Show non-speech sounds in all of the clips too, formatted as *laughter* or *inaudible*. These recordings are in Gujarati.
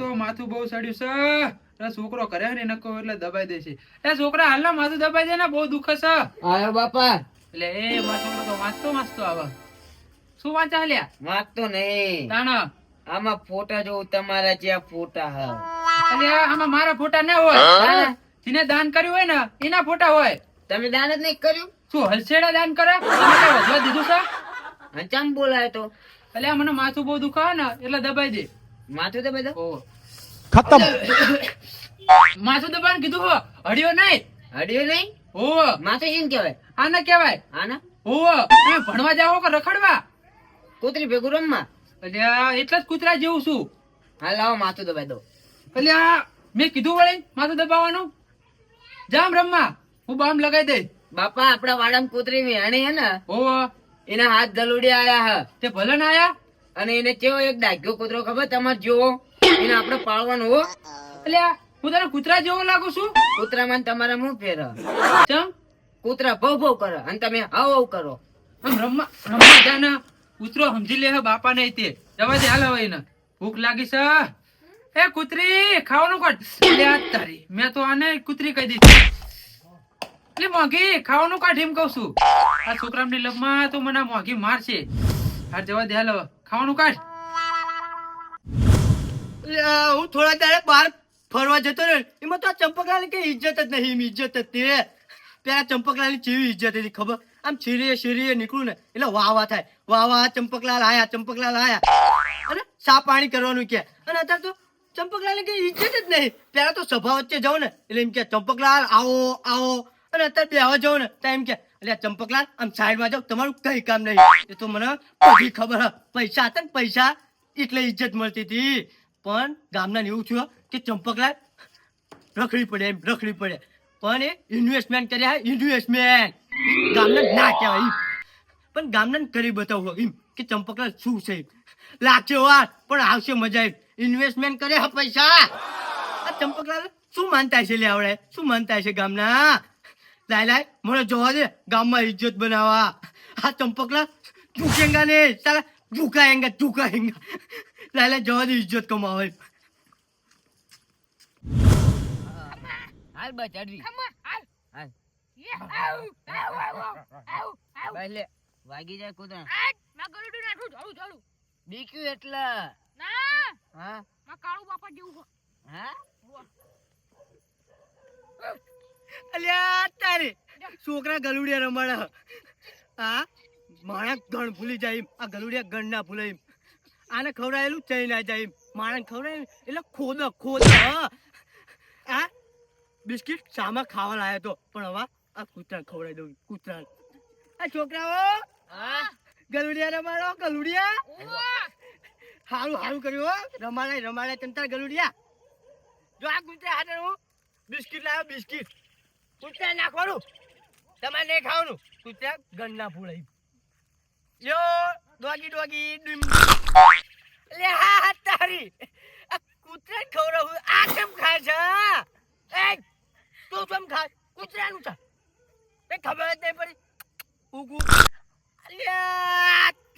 તો માથું બહુ સડ્યું છે. છોકરો કરે ને નકો એટલે દબાઈ દેશે એ છોકરા હાલના માથું દબાઈ દે ને બહુ દુખ છે. આયો બાપા. એટલે એ મારો છોકરો તો વાંચતો વાંચતો આવે. શું વાંચા હાલ્યા? વાગતો નહીં. તાણ આમાં ફોટા જોઉં તમારા જ્યાં ફોટા હ. એટલે આમાં મારા ફોટા ના હોય. જેને દાન કર્યું હોય ને એના ફોટા હોય. તમે દાન જ નહીં કર્યું? શું હલસેડા દાન કરે? દીધું છે? હંચામ બોલાય તો? એટલે આ મને માથું બહુ દુખાવે ને એટલે દબાઈ દે. માથું બધા ઓહો. માથું દબાણ કીધું હો. હડ્યો નહીં. હડ્યો નહીં? ઓહો માથું એમ કહેવાય. આને કહેવાય. આના? તમે ભણવા જાઓ કે રખડવા? કૂતરી ભેગું રમવા. એટલે એટલે જ કૂતરા જેવું છું. હા લાવો માથું દબાઈ દો. એટલે આ મેં કીધું વળે માથું દબાવવાનું? જામ રમવા. હું બામ લગાઈ દઈશ. બાપા આપડા વાડામાં કૂતરી વેણી હે ને. હો. એના હાથ ધલુડી આયા હ. તે ભલે ના આયા? અને એને કેવો એક ડાઘ્યો કૂતરો ખબર તમારે જોવો એને આપણે પાળવાનો હો. એટલે હું તને કૂતરા જેવો લાગુ છું? કૂતરામાં ને તમારા મું ફેર? ચમ? કૂતરા ભવ ભવ કરે અને તમે હાવ હાવ કરો. આમ રમવા રમવા જા કૂતરો સમજી લે બાપા નહીં તે. જવા દે, હાલ એને. ભૂખ લાગી છે. એ કૂતરી, ખાવાનું કાઢ લે તારી. મેં તો આને કૂતરી કહી દીધી. એટલે મોઘી, ખાવાનું કાઢ એમ કહું છું? આ છોકરાની લબમાં તો મને મોઘી મારશે. હાર જવા દે, હાલ ખાવાનું કાઢ. હું થોડા તારે બહાર ફરવા જતો ને એમાં તો આ ચંપકલાલ કઈ ઇજ્જત જ નહીં, એમ ઇજ્જત જ તે પેલા ચંપકલાલની જેવી ઇજ્જત હતી ખબર? આમ શેરીએ શેરીએ નીકળું ને, એટલે વાહ વાહ થાય. વાહ વાહ ચંપકલાલ આયા ચંપકલાલ આયા. અને સા પાણી કરવાનું કે. અને અત્યારે તો ચંપકલાલ કઈ ઇજ્જત જ નહીં. પેલા તો સભા વચ્ચે જાઉં ને, એટલે એમ કે, ચંપકલાલ, આવો આવો. અને અત્યારે બેહવા જાઉં ને, તો એમ કે એટલે ચંપકલાલ, આમ સાઈડમાં જાવ તમારું કઈ કામ નહીં. એ તો મને પછી ખબર પૈસા હતા ને પૈસા, એટલે ઇજ્જત મળતી હતી. પણ ગામના એવું થયું કે ચંપકલાલ રખડી પડે એમ, રખડી પડે. પણ એ ઇન્વેસ્ટમેન્ટ કર્યા ઇન્વેસ્ટમેન્ટ ગામના ના કહેવાય પણ ગામના કરી બતાવો એમ કે ચંપકલાલ શું છે લાગશે વાર, પણ આવશે મજા ઇન્વેસ્ટમેન્ટ કરે હા પૈસા. આ ચંપકલાલ શું માનતા છે લે આવડે? શું માનતા છે ગામના? લાય લાય મને જોવા દે ગામમાં ઇજ્જત બનાવવા. આ ચંપકલા ઝુકેંગા ને સાલા ઝુકાએંગા ઝુકાએંગા લાય લાય જોવા દે ઇજ્જત કમાવે હાલ બસ ચડવી. હાલ. લે વાગી જાય કૂતરા. બીક્યું એટલે. હા? હા? અલ્યા તારે છોકરા ગલુડિયા રમાડા હા. માણસ ગણ ભૂલી જાય એમ. આ ગલુડિયા ગણ ના ભૂલે આને ખવડાયેલું ચઈ ના જાય. માણસ ખવડાય એટલે ખોદ ખોદ હા. આ બિસ્કિટ સામા ખાવા લાયો તો. પણ હવે આ કૂતરા ખવડાવી દઉં કૂતરા આ છોકરાઓ હા. ગલુડિયા રમાડો ગલુડિયા. હારું હારું કર્યું હો. રમાડાય રમાડાય તંતા ગલુડિયા. જો આ કૂતરા હાથે હું બિસ્કિટ લાવ્યો બિસ્કિટ. કૂતરા નાખવાનું તમારે નહીં ખાવાનું. કૂતરા ગંદા ફૂળાઈ લ્યો, ડોગી ડોગી ડીમ લે, હા હા, તારી. આ કૂતરા ખવડાવું. આ કેમ ખાય છે એ તું કેમ ખાય? કૂતરાનું છે. તે ખબર જ નહીં પડી. ઉગુ. લે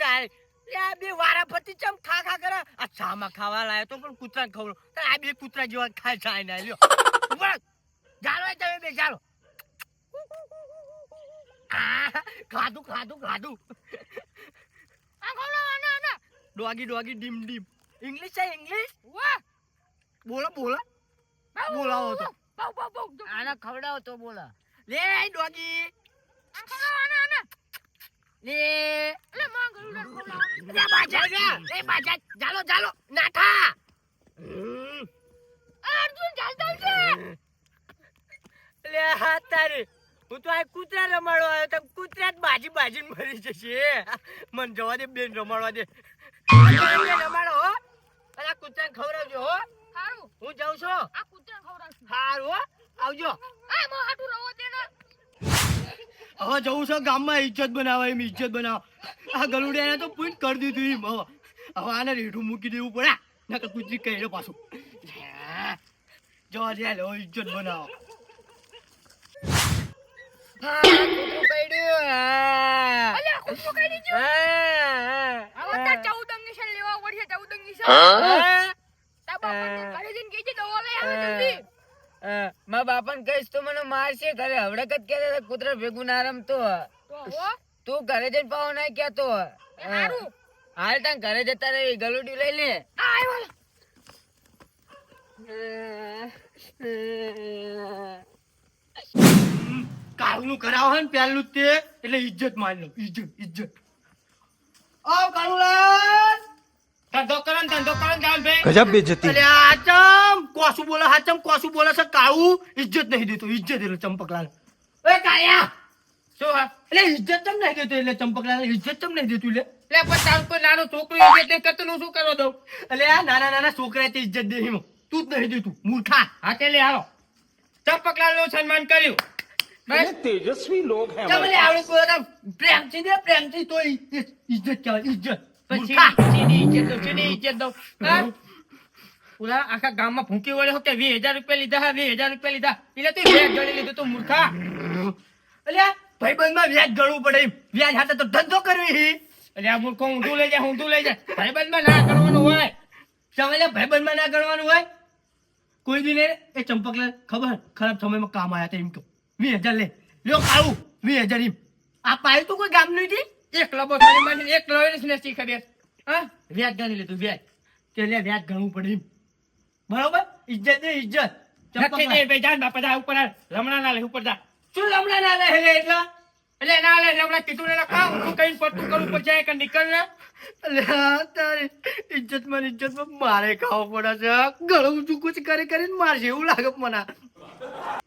તારી. આ બે વારા ફરતી ચમ ખા ખા કરે? આ ચામાં ખાવા લાયો તો પણ કૂતરા ખવડો આ બે કૂતરા જેવા ખાય છે આઈને લ્યો. ઉપર ચાલો તમે બે ચાલો ખાધું ખાધું ખાધું. ડોગી ડોગી ડીમ ડીમ. ઇંગ્લિશ છે ઇંગ્લિશ બોલો બોલો. બોલાવો તો. આને ખવડાવો તો બોલો. લે ડોગી લે. લે બાજા જા એ બાજા. ચાલો ચાલો. નાઠા. હમ. લે હાથ તારે. હું તો આ કૂતરા રમાડવા આવ્યો તો કૂતરા જ બાજી બાજીને મરી જશે. મને જવા દે બેન રમાડવા દે. રમાડો હો. અને આ કૂતરાને ખવડાવજો હો. હું જાઉં છું? હારું હો. આવજો. હવે જવું છે ગામમાં ઇજ્જત બનાવવા એમ ઇજ્જત બનાવ. આ ગલુડિયાને તો પૂછ કરી દીધું એમ. હવે હવે આને રેઠું મૂકી દેવું પડે. નકર કૂતરી કહી પાછું. જવા દે લો ઇજ્જત બનાવો. મા બાપા ને કહીશ તો મને મારશે ઘરે હવડકત કે ભેગું ના રમતો તું ઘરે જઈને પાવ ના કેતો હાલ તાં ઘરે જતા રે ગલુડી લઈ લે આવ્યો કાળુનું કરાવો હે ને પહેલું તે એટલે ઇજ્જત માની લો ઇજ્જત ઇજ્જત આવ કાળુલાલ. ધંધો કરો ને ધંધો કરો ને ગજબ બેજતી અરે આચમ કોસુ બોલે હાચમ કોસુ બોલે છે કાળુ ઇજ્જત નહીં દેતો ઇજ્જત એટલે ચંપકલાલ. એ કાયા શું હા? એટલે ઇજ્જત તમ નહીં દેતો એટલે ચંપકલાલ ઇજ્જત તમ નહીં દેતું એટલે? એટલે પણ તારું કોઈ નાનો છોકરો ઇજ્જત નહીં કરતું શું કરો દઉં? એટલે આ નાના નાના છોકરા તે ઇજ્જત દે તું જ નહીં દેતું મૂર્ખા. હાથે લે આવો. ચંપકલાલનું સન્માન કર્યું. તેજસ્વી લોગ હે તમે આવડે કો પ્રેમથી દે પ્રેમથી તો ઇજ્જત કહેવાય ઇજ્જત પછી ચીની ઇજ્જત દો ચીની ઇજ્જત દો ઓલા આખા ગામમાં ભૂંકી વળે હો કે વીસ હજાર રૂપિયા લીધા હા વીસ હજાર રૂપિયા લીધા એટલે તું વ્યાજ ગણી લીધું તું મૂર્ખા એટલે ભાઈબંધમાં વ્યાજ ગણવું પડે વ્યાજ હાથે તો ધંધો કરવી હી એટલે આ મૂર્ખો ઊંધું લઈ જાય ઊંધું લઈ જાય ભાઈબંધમાં ના ગણવાનું હોય તમે ભાઈબંધમાં ના ગણવાનું હોય કોઈ દિને એ ચંપકલાલ ખબર ખરાબ સમયમાં કામ આવ્યા હતા એમ કહું વીસ હજાર લે. લ્યો આવું વીસ હજાર એમ. આ પાય તું કોઈ ગામ નહીં એક લબો મારી મારી એક લઈને ને શીખે ખબર હા? વ્યાજ ગણી લીધું વ્યાજ. તે લે વ્યાજ ગણવું પડે એમ. બરોબર? ઇજ્જત દે ઇજ્જત નથી. દે ભાઈ જાન બાપા જા ઉપર રમણા ના લે ઉપર જા. શું રમણા ના લે એટલા? એટલે ના લે રમણા કીધું ને ખાવ. તું કઈ પડતું કરવું જાય કે નીકળ ને. તારી મારે ખાવું પડે છે. ગળું કરી કરીને મારશે એવું લાગે મને.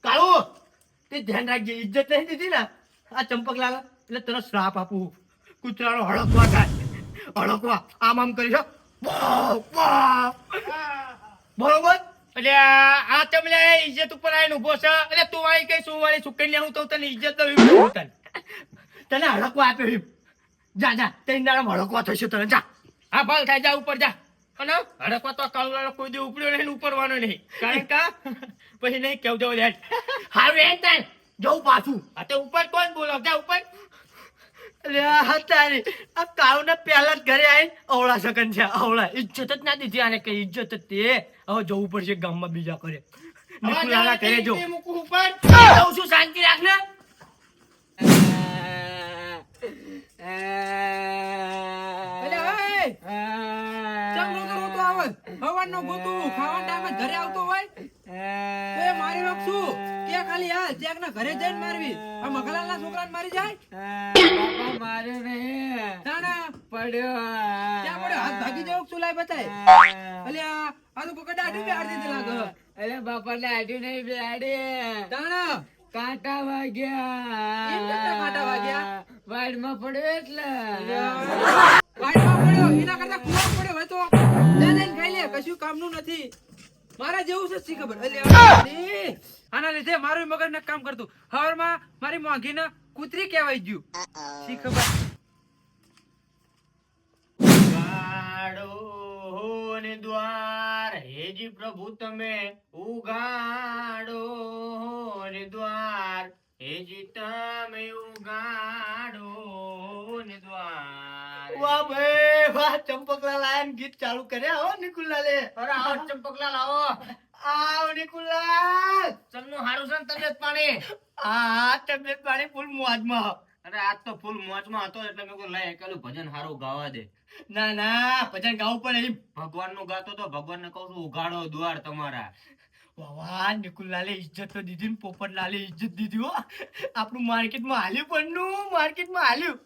કાળુ! તે ધ્યાન રાખજે ઇજ્જત નહીં દીધી ને આ ચંપક લાગે એટલે તને શ્રાપ આપું. કૂતરાનો હડકવા થાય. હળકવા આમ આમ કરી. બરોબર? એટલે આ તમને ઇજ્જત ઉપર આવીને ઊભો છે? એટલે તું આવી કઈ શું વાળી ને હું તો તને ઇજ્જત દઉં તને. તને હડકવા આપ્યો જા જા તેની દાડા હડકવા થશે તને જા. હા ભાલ થાય જા ઉપર જા. અને હડકવા તો કાળુલાલો કોઈ દી ઉપડ્યો નહીં ઉપરવાનો નહીં. કારણ કે પછી નહીં કેવું જવું યાર હારું એ તાર જવું પાછું. આ તો ઉપર કોણ બોલો જા ઉપર. આ આ કાળુને જ ઘરે આવીને અવળા સકન છે. અવળા. ઇજ્જત જ ના દીધી આને કઈ ઇજ્જત જ તે. હવે જવું પડશે ગામમાં બીજા કરે નિકુલાલા ઘરે જો. મૂકું ઉપર. જઉં છું શાંતિ રાખ ને ચમ નો કરો તો આવે હવારનો ગોતું ખાવા ટાઈમે ઘરે આવતો હોય તો એ મારી નાખ શું? કે ખાલી આ ચેક ના ઘરે જઈને મારવી. આ મગલાલ ના છોકરાને મારી જાય? બાપા માર્યો નહીં તાણા. પડ્યો ક્યાં પડ્યો હાથ ભાગી જવો શું બતાય? અલ્યા આ તો કોકડા આડી બે દીધી લાગે. અરે બાપા લાડ્યું નહીં બેડી તાણા કાંટા વાગ્યા? કાંટા વાગ્યા? વાડમાં પડ્યો એટલે. વાડમાં પડ્યો. એના કરતા લે લઈને ખાઈ લે કશું કામનું નથી. મારા જેવું છે શી ખબર? આના લીધે મારું મગજ ને કામ કરતું. હવારમાં મારી મોંઘી કૂતરી કહેવાય ગયું. શી ખબર? દ્વાર. હેજી પ્રભુ તમે ઉગાડો ને દ્વાર. હેજી તમે ઉગાડો ને દ્વાર. વાહ ભાઈ વાહ ચંપકલા લાયન ગીત ચાલુ કર્યા હો નિકુલાલે અરે આવો ચંપકલાલ આવો. આવ નિકુલાલ ચમનું હારું છે ને તબિયત પાણી? આ તબિયત પાણી ફૂલ મોજમાં. અરે આજ તો ફૂલ મોજમાં હતો એટલે મેં લાય એકલું ભજન હારું ગાવા દે. ના ના ભજન ગાવું પડે ભગવાનનું ગાતો તો ભગવાન ને કહું છું ઉઘાડો દ્વાર તમારા. વાહ નિકુલલાલે ઇજ્જત તો દીધી ને પોપટલાલે ઇજ્જત દીધી હો. આપણું માર્કેટમાં હાલ્યું પણ નું માર્કેટમાં હાલ્યું.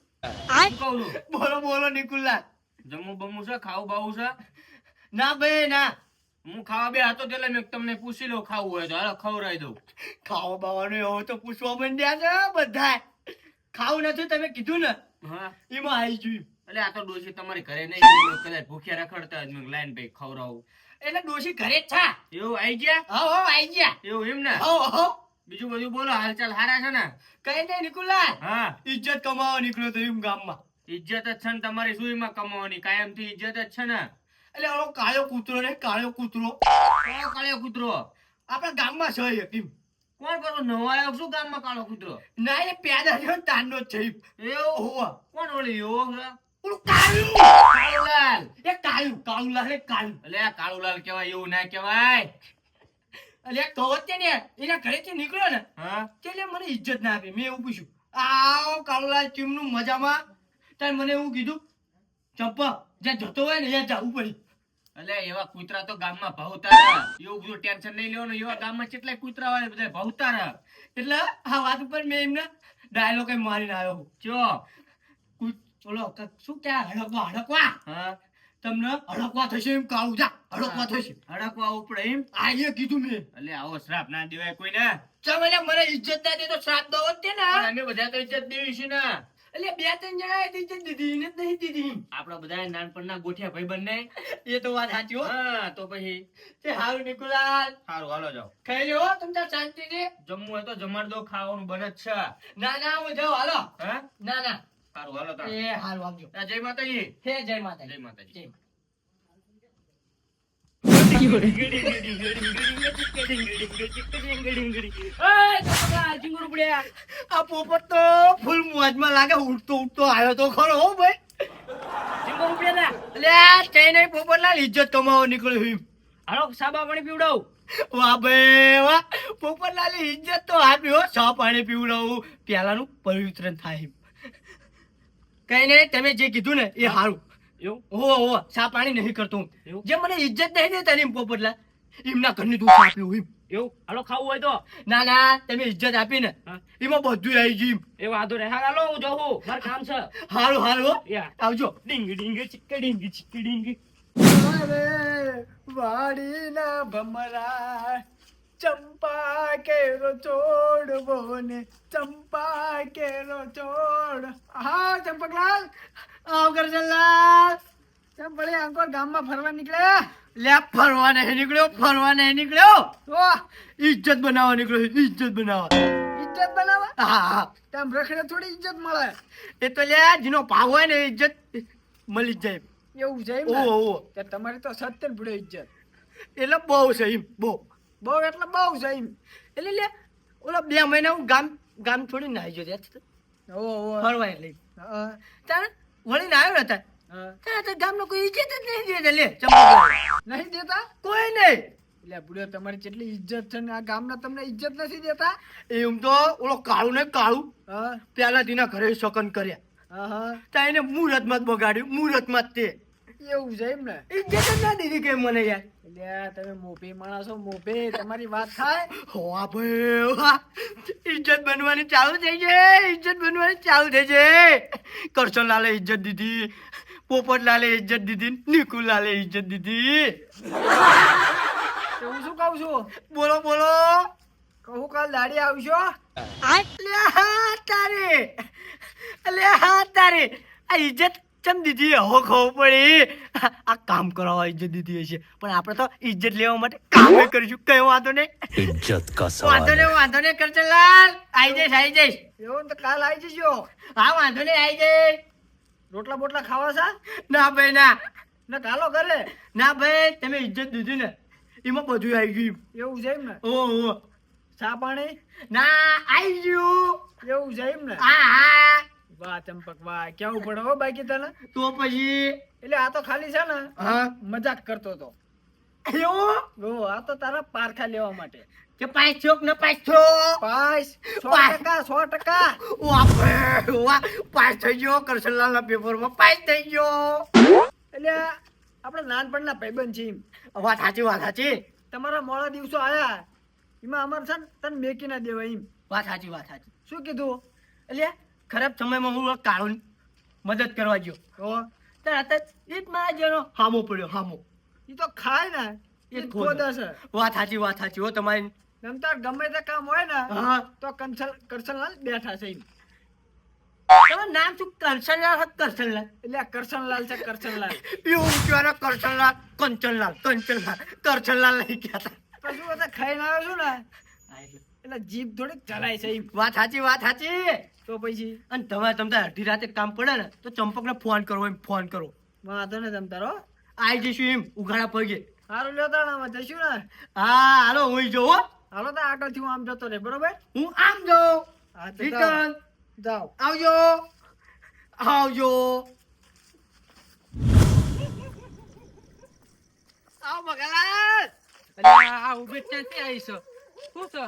બોલો બોલો નિકુલલાલ જમવું બમવું છે? ખાવું બાવું છે? ના બે ના. હું ખાવા બે હતો એટલે મેં તમને પૂછી લઉં ખાવું હોય તો. હાલો ખવડાવી દઉં. ખાવા બાવાનું એવો તો પૂછવા માંડ્યા છે બધા ખાવું નથી તમે કીધું ને. હા. એમાં આવી જોયું એટલે આ તો ડોશી તમારી ઘરે નહીં કદાચ ભૂખ્યા રખડતા જ મેં લાઈન ભાઈ ખવડાવું. એટલે ડોશી ઘરે જ છે. એવું આઈ ગયા? હો હો આવી ગયા. એવું એમ ને? હો હો. બીજું બધું બોલો હાલચાલ હારા છે ને? કઈ નહીં નિકુલા હા. ઇજ્જત કમાવા નીકળ્યો તો એમ ગામમાં. ઇજ્જત જ છે ને તમારી સુઈમાં કમાવાની કાયમથી ઇજ્જત જ છે ને? એટલે ઓલો કાળો કૂતરો ને કાળો કૂતરો. કયો કાળો કૂતરો? આપણા ગામમાં છે એક એમ. કોણ કરો? નવો આવ્યો શું ગામમાં કાળો કૂતરો? ના એ પેદા થયો તાંડો છે એવો? હોવા. કોણ ઓળી એવો છે? ઓલું કાળું. કાળુલાલ. એ કાળું કાળું લાલે કાળું. એટલે આ કાળુલાલ કહેવાય એવું ના કહેવાય. એટલે તો કવત ને એના ઘરેથી નીકળ્યો ને એટલે મને ઇજ્જત ના આપી મેં એવું પૂછ્યું. આવ કાળુલાલ ચીમનું મજામાં તાર મને એવું કીધું? ચંપા જ્યાં જતો હોય ને ત્યાં જવું પડી. એટલે એવા કૂતરા તો ગામમાં ભાવતા રહે. એવું બધું ટેન્શન નહીં લેવાનું એવા ગામમાં કેટલાય કૂતરા હોય બધા ભાવતા રહે. એટલે આ વાત ઉપર મેં એમને ડાયલોગ મારીને આવ્યો ચો? ઓલો શું કે હડકવા હડકવા? હા? તમને હડકવા થશે એમ કાળું જા હડકવા થશે. હડકવા ઉપડે એમ? આ એ કીધું મેં. એટલે આવો શ્રાપ ના દેવાય કોઈને. ચાલ મને ઇજ્જત ના દે તો શ્રાપ દો જ ને. અમે બધા તો ઇજ્જત દેવી છે ને. એટલે બે ત્રણ જણા ઇજ્જત દીધી ને નહીં દીધી. આપડા બધા નાનપણના ગોઠિયા ભાઈ બંને એ તો વાત સાચી હો. હા તો પછી? તે હારું નિકુલાલ. સારું હાલો જાઓ. ખાઈ લ્યો તમને શાંતિ છે જમવું હોય તો જમાડ દો ખાવાનું બને જ છે. ના ના હું જાઉં હાલો. હા? ના ના. સારું હાલો તા એ હાલ આવજો. જય માતાજી. હે જય માતાજી. જય માતાજી. આ પોપટ તો ફૂલ મોજમાં લાગે ઉઠતો ઉઠતો આવ્યો તો ખરો હો ભાઈ. એટલે આ કઈ નહીં પોપટલાલ ઇજ્જત કમાવો નીકળ્યો એમ. હાલો સાબા પાણી પીવડાવું. વાહ ભાઈ વાહ. પોપટલાલે ઇજ્જત તો આપી હો. ચા પાણી પીવડાવું. પેલાનું પવિત્ર થાય. કઈ નહીં તમે જે કીધું ને એ સારું એવું? હો હો ચા પાણી નહીં કરતો હું. જે મને ઇજ્જત નહીં દેતા ને એમ પોપટલા એમના ઘરની દુઃખ આપ્યું એમ. એવું? હાલો ખાવું હોય તો. ના ના તમે ઇજ્જત આપીને એમાં બધું આવી ગયું એ વાંધો નહીં. હાલો હું જાઉં મારે કામ છે. હારું હારું હો. આવજો. ડીંગ ડીંગ ચિક્ક ડીંગી ચિક્ક ડીંગ. વાડીના ભમરા ચંપા કેરો ચોડ ને ચંપા કેરો ચોડ હા ચંપકલાલ આવ કરજલાલ ચંપળે અંકોર ગામમાં ફરવા નીકળ્યા લે ફરવા નહીં નીકળ્યો ફરવા નહીં નીકળ્યો. તો ઇજ્જત બનાવવા નીકળ્યો ઇજ્જત બનાવવા. ઇજ્જત બનાવવા? હા તેમ રખડે થોડી ઇજ્જત મળે. એ તો લે જેનો ભાવ હોય ને ઇજ્જત મળી જાય. એવું એમ ઓહો તમારી તો સત્તર ભૂડે ઇજ્જત એટલે બહુ છે એમ બહુ. બહુ એટલે બહુ છે એમ. એટલે લે ઓલા બે મહિના હું ગામ ગામ છોડીને આવી ગયો ત્યાં ઓ. ફરવા એટલે. ત્યારે તારે વળીને આવ્યો હતા. તારે? તો ગામનો કોઈ ઇજ્જત જ નહીં દેતા લે નહીં દેતા? કોઈ નહીં. એટલે ભૂડે તમારી કેટલી ઇજ્જત છે ને આ ગામના તમને ઇજ્જત નથી દેતા? એમ તો ઓલો કાળું ને કાળું. હા. પેલા દીના ઘરે શકન કર્યા. હા હા. ત્યાં એને મુહૂર્તમાં જ બગાડ્યું મુહૂર્તમાં જ તે. એવું છે એમ ને? ઇજ્જત જ ના દીધી કે મને યાર. એટલે તમે મોભી માણસો મોભી તમારી વાત થાય? હોવા ભાઈ. ઇજ્જત બનવાની ચાલુ થઈ છે ઇજ્જત બનવાની ચાલુ થઈ છે. કરશનલાલે ઇજ્જત દીધી પોપટલાલે ઇજ્જત દીધી નિકુલ લાલે ઇજ્જત દીધી. હું શું કહું છું? બોલો બોલો. કહું કાલ દાડી આવશો તારે. અલ્યા હા તારે. આ ઇજ્જત ચમ દીધી હો ખબર પડી? આ કામ કરવા ઇજ્જત દીધી હશે. પણ આપણે તો ઇજ્જત લેવા માટે કામ કરીશું. કઈ વાંધો નહીં. ઇજ્જત કા સવાલ વાંધો નહીં વાંધો નહીં કરશે લાલ. આવી જઈશ આઈ જઈશ. એવું તો કાલ આવી જજો. હા વાંધો નહીં આવી જઈશ. રોટલા બોટલા ખાવા સા ના ભાઈ ના. ના કાલો કરે ના ભાઈ તમે ઇજ્જત દીધી ને. એમાં બધું આવી ગયું એવું છે એમ ને? ઓ ચા પાણી? ના આઈ ગયું. એવું છે એમ ને? હા હા. વાહ ચંપક વાહ. કેવું પડે હો બાકી તને? તો પછી? એટલે આ તો ખાલી છે ને? હા. મજાક કરતો તો એવું આ તો તારા પારખા લેવા માટે. કે પાસ છો કે ન પાસ છો? પાસ સો ટકા સો ટકા. વાહ પાસ થઈ ગયો કરશનલાલના પેપરમાં પાસ થઈ ગયો. એટલે આપણે નાનપણના ભાઈબંધ છીએ. વાત સાચી વાત સાચી. તમારા મોડા દિવસો આયા. એમાં અમારે છે ને તને મેકી ના દેવાય એમ. વાત સાચી વાત સાચી. શું કીધું? એટલે ખરાબ સમયમાં હું કાળો મદદ કરવા ગયો. તો ત્યારે અત્યારે એ જ મારા જેનો હામો પડ્યો હામો. એ તો ખાય ને. એ ખોદા ખોદે. વાત સાચી વાત સાચી. હો તમારી નમતાર ગમે તે કામ હોય ને હા. તો કંસલ કરસનલાલ બેઠા છે એમ તમારું નામ શું? કરશનલાલ હતું કરશનલાલ એટલે કરશનલાલ છે કરશનલાલ *laughs* એવું કહેવાના કરશનલાલ કંચનલાલ કંચનલાલ કરશનલાલ નહીં કહેતા. પછી બધા ખાઈને આવ્યો છું ને. એટલે જીભ થોડીક ચલાય છે વાત સાચી વાત સાચી. તો પછી? અને તમારે તમને અડધી રાતે કામ પડે ને તો ચંપકને ફોન કરો એમ ફોન કરો. વાંધો ને તમ તારો. આવી જઈશું એમ ઉઘાડા પગે. સારું લ્યો તાણામાં જઈશું ને. હા હાલો હું જોવો હાલો તો આગળથી હું આમ જતો રહે બરોબર? હું આમ જાઉં. રિટર્ન જાઓ. આવજો. આવજો. આવ મગલાલ અલ્યા, આ ઊભી ક્યાંથી આવી શું છે?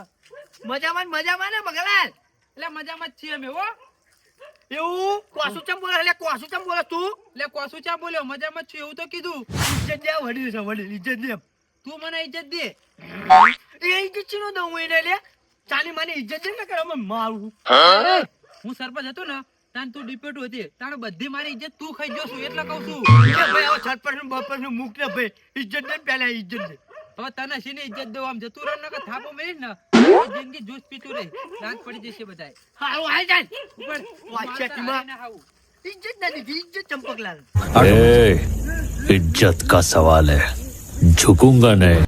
મજામાં મજામાં ને મગલાલ એટલે મજામાં જ છીએ અમે હો. એવું? કોસું ચમ બોલે? એટલે કોસું ચમ બોલે તું? એટલે કોસું ચા બોલ્યો? મજામાં જ છું એવું તો કીધું. ઇજ્જત દે વડીલ છે વડી ઇજ્જત દે. તું મને ઇજ્જત દે? એ ઇજ્જત ચીનો દઉં હું એને લે? ચાલી મને ઇજ્જત દે ને કરે અમે મારું. હું? સરપંચ હતો ને તાન તું ડિપ્યુટી હતી. તાણ બધી મારી ઇજ્જત તું ખાઈ ગયો છું એટલે કહું છું. ભાઈ હવે છટપટ બપોરનું મુક ને ભાઈ. ઇજ્જત દે પેલા ઇજ્જત દે. હવે તને શીની ઇજ્જત દઉં આમ જતું રહે ને કે થાપો મેળીશ ને જિંદગી જ્યુસ પીતું રહી દાંત પડી જશે બધાય હારું હાલ જાય ઉપર વાચ્યા ટીમાં. મારતા આવીને આવું. ઇજ્જત ના દીધી ઇજ્જત ચંપકલાલ ए, इज्जत का सवाल है झुकूंगा नहीं